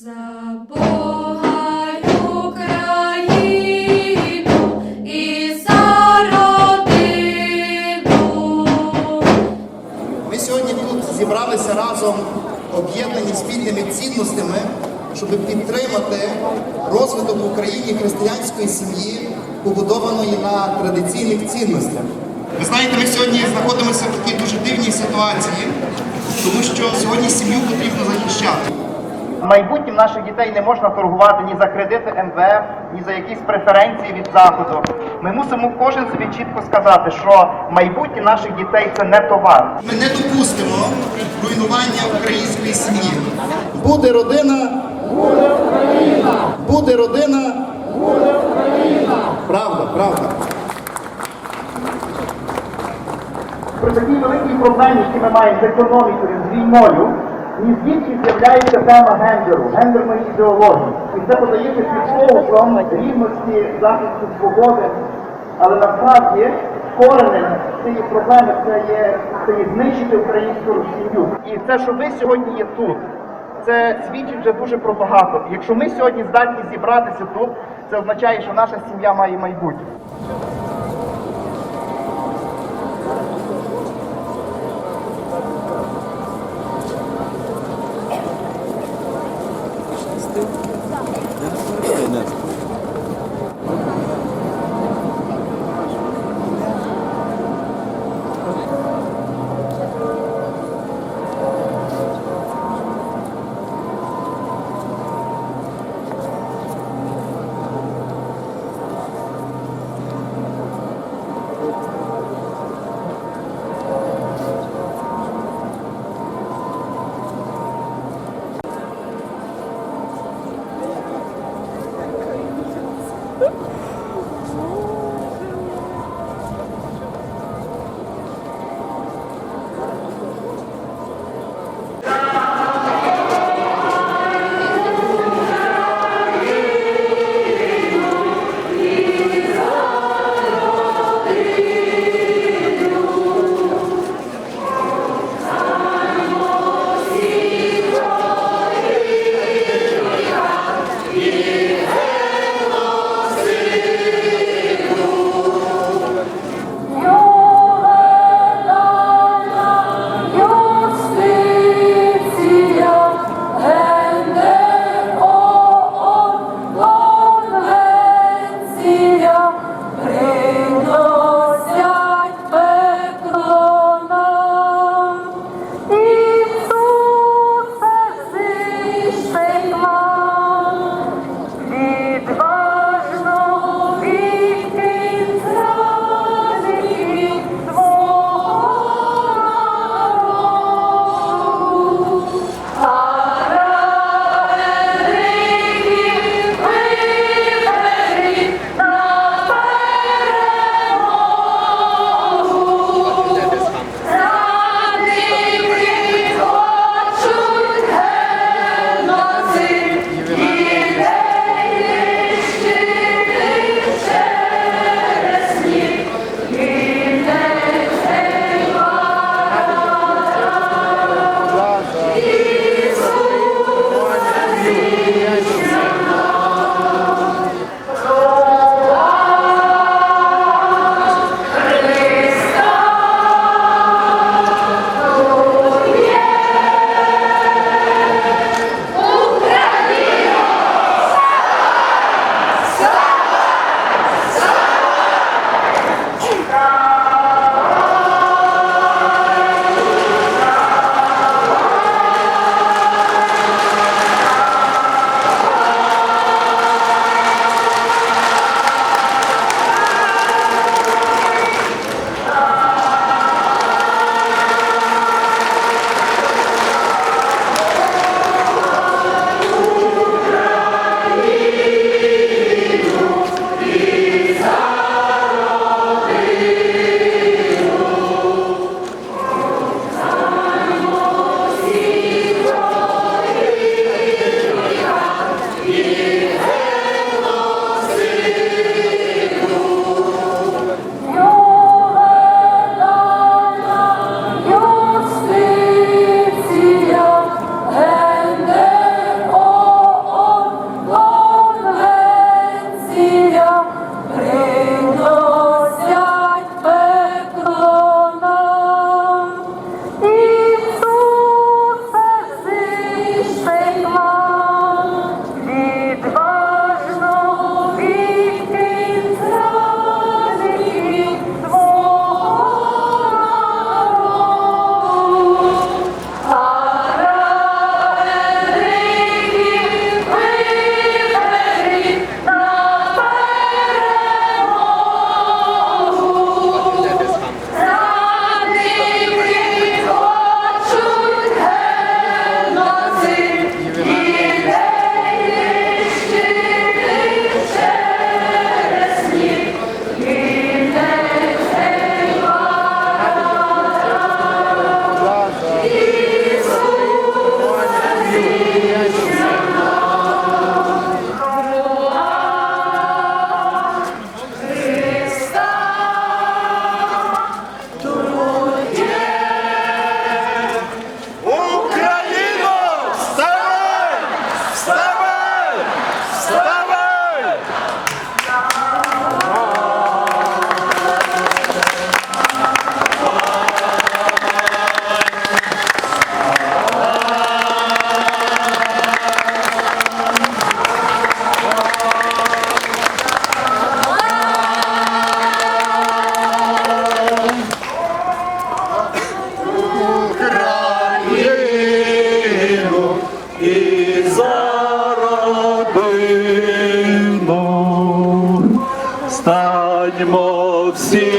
За Бога Україну і за родину. Ми сьогодні тут зібралися разом, об'єднані спільними цінностями, щоб підтримати розвиток в Україні християнської сім'ї, побудованої на традиційних цінностях. Ви знаєте, ми сьогодні знаходимося в такій дуже дивній ситуації, тому що сьогодні сім'ю потрібно захищати. Майбутнім наших дітей не можна торгувати ні за кредити МВФ, ні за якісь преференції від заходу. Ми мусимо кожен собі чітко сказати, що майбутнє наших дітей це не товар. Ми не допустимо руйнування української сім'ї. Буде родина. Буде Україна! Буде родина. Буде Україна! Правда, правда. При такій великій проблемі, які ми маємо з економікою, з війною, ні звідки з'являється тема гендеру, гендерної ідеології. І це подається під соусом рівності, захисту свободи. Але насправді коренем цієї проблеми це є, це є знищити українську сім'ю. І це, що ви сьогодні є тут, це свідчить вже дуже про багато. Якщо ми сьогодні здатні зібратися тут, це означає, що наша сім'я має майбутнє. і заради, станьмо всі.